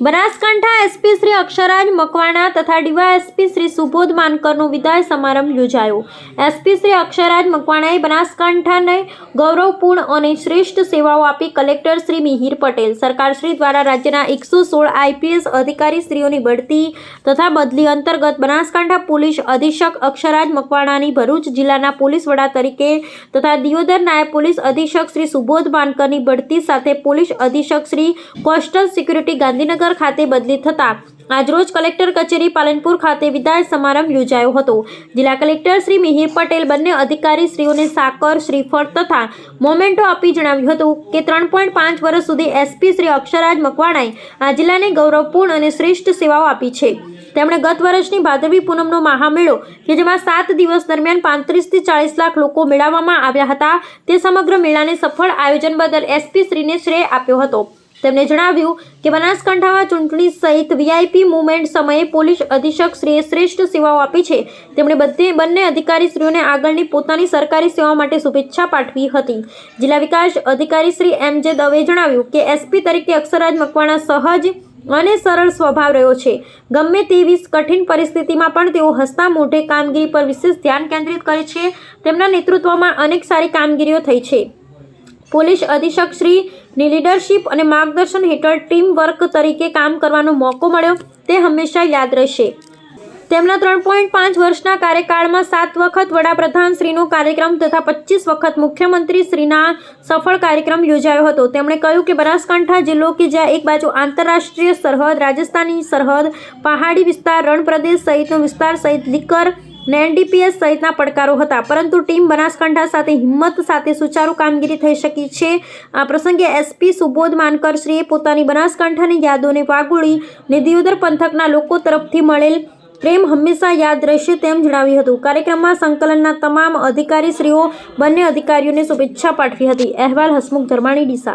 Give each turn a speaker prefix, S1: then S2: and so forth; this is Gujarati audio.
S1: બનાસકાંઠા એસપી શ્રી અક્ષરાજ મકવાણા તથા ડીવાયએસપી શ્રી સુબોધ માનકરનો વિદાય સમારંભ યોજાયો. એસપી શ્રી અક્ષરાજ મકવાણાએ બનાસકાંઠાને ગૌરવપૂર્ણ અને શ્રેષ્ઠ સેવાઓ આપી કલેક્ટર શ્રી મિહિર પટેલ સરકારશ્રી દ્વારા રાજ્યના એકસો સોળ આઈપીએસ અધિકારી શ્રીઓની બઢતી તથા બદલી અંતર્ગત બનાસકાંઠા પોલીસ અધિક્ષક અક્ષરાજ મકવાણાની ભરૂચ જિલ્લાના પોલીસ વડા તરીકે તથા દિયોદર નાયબ પોલીસ અધિક્ષક શ્રી સુબોધ માનકરની બઢતી સાથે પોલીસ અધિક્ષક શ્રી કોસ્ટલ સિક્યુરિટી ગાંધીનગર ખાતે બદલી થતા આજરોજ કલેક્ટર કચેરી પાલનપુર ખાતે વિદાય સમારંભ યોજાયો હતો. જિલ્લા કલેક્ટર શ્રી મિહિર પટેલ બંને અધિકારી શ્રીઓને સાકર, શ્રીફળ તથા મોમેન્ટો આપી જણાવ્યું હતું કે ત્રણ પોઈન્ટ પાંચ વર્ષ સુધી એસપી શ્રી અક્ષરાજ મકવાણાએ આ જિલ્લાને ગૌરવપૂર્ણ અને શ્રેષ્ઠ સેવાઓ આપી છે. તેમણે ગત વર્ષની ભાદરવી પૂનમનો મહામેળો, કે જેમાં સાત દિવસ દરમિયાન પાંત્રીસથી ચાળીસ લાખ લોકો મેળવવામાં આવ્યા હતા, તે સમગ્ર મેળાને સફળ આયોજન બદલ એસપી શ્રીને શ્રેય આપ્યો હતો. તેમણે જણાવ્યું કે બનાસકાંઠામાં ચૂંટણી સહિત વીઆઈપી મુવમેન્ટ સમયે પોલીસ અધિક્ષક શ્રીએ શ્રેષ્ઠ સેવાઓ આપી છે. તેમણે બધે, બંને અધિકારી શ્રીઓને આગળની પોતાની સરકારી સેવા માટે શુભેચ્છા પાઠવી હતી. જિલ્લા વિકાસ અધિકારી શ્રી એમ જે દવે જણાવ્યું કે એસપી તરીકે અક્ષરાજ મકવાણા સહજ અને સરળ સ્વભાવ રહ્યો છે. ગમે તેવી કઠિન પરિસ્થિતિમાં પણ તેઓ હસતા મોઢે કામગીરી પર વિશેષ ધ્યાન કેન્દ્રિત કરે છે. તેમના નેતૃત્વમાં અનેક સારી કામગીરીઓ થઈ છે. પોલીસ અધિક્ષક શ્રીની લીડરશિપ અને માર્ગદર્શન હેઠળ ટીમ વર્ક તરીકે કામ કરવાનો મોકો મળ્યો, તે હંમેશા યાદ રહેશે. તેમના ત્રણ પોઈન્ટ પાંચ વર્ષના કાર્યકાળમાં સાત વખત વડાપ્રધાન શ્રીનો કાર્યક્રમ તથા પચીસ વખત મુખ્યમંત્રી શ્રીના સફળ કાર્યક્રમ યોજાયો હતો. તેમણે કહ્યું કે બનાસકાંઠા જિલ્લો કે જ્યાં એક બાજુ આંતરરાષ્ટ્રીય સરહદ, રાજસ્થાની સરહદ, પહાડી વિસ્તાર, રણપ્રદેશ સહિતનો વિસ્તાર સહિત, લીકર ને એનડીપીએસ સહિતના પડકારો હતા. પરંતુ ટીમ બનાસકાંઠા સાથે હિંમત સાથે સુચારુ કામગીરી થઈ શકી છે. આ પ્રસંગે એસપી સુબોધ માનકર શ્રીએ પોતાની બનાસકાંઠાની યાદોને વાગોળી ને પંથકના લોકો તરફથી મળેલ પ્રેમ હંમેશા યાદ રહેશે તેમ જણાવ્યું હતું. કાર્યક્રમમાં સંકલનના તમામ અધિકારીશ્રીઓ, બંને અધિકારીઓને શુભેચ્છા પાઠવી હતી. અહેવાલ હસમુખ ધર્માણી ડીસા